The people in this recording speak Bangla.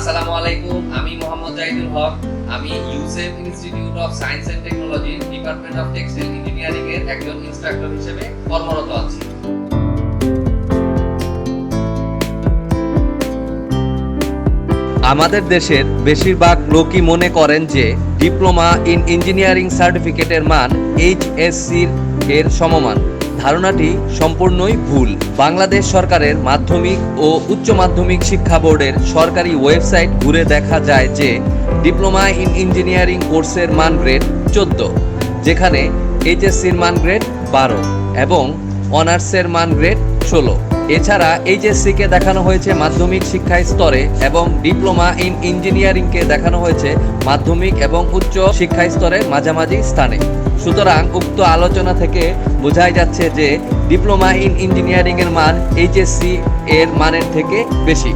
আসসালামু আলাইকুম, আমি মোহাম্মদ জাহিদুল হক। আমি Yousuf institute of science and technology department of textile engineering এর একজন ইনস্ট্রাক্টর হিসেবে কর্মরত আছি। আমাদের দেশের বেশিরভাগ লোকই মনে করেন যে ডিপ্লোমা ইন ইঞ্জিনিয়ারিং সার্টিফিকেটের মান এইচএসসির এর সমমান। ধারণাটি সম্পূর্ণই ভুল। বাংলাদেশ সরকারের মাধ্যমিক ও উচ্চ মাধ্যমিক শিক্ষা বোর্ডের সরকারি ওয়েবসাইট ঘুরে দেখা যায় যে, ডিপ্লোমা ইন ইঞ্জিনিয়ারিং কোর্সের মান গ্রেড চোদ্দ, যেখানে এইচএসসির মান গ্রেড বারো এবং অনার্সের মান গ্রেড ষোলো। এছাড়া এইচএসসিকে দেখানো হয়েছে মাধ্যমিক শিক্ষা স্তরে এবং ডিপ্লোমা ইন ইঞ্জিনিয়ারিংকে দেখানো হয়েছে মাধ্যমিক এবং উচ্চ শিক্ষা স্তরে মাঝামাঝি স্থানে। সুতরাং উক্ত আলোচনা থেকে বোঝাই যাচ্ছে যে ডিপ্লোমা ইন ইঞ্জিনিয়ারিং এর মান এইচএসসি এর মানের থেকে বেশি।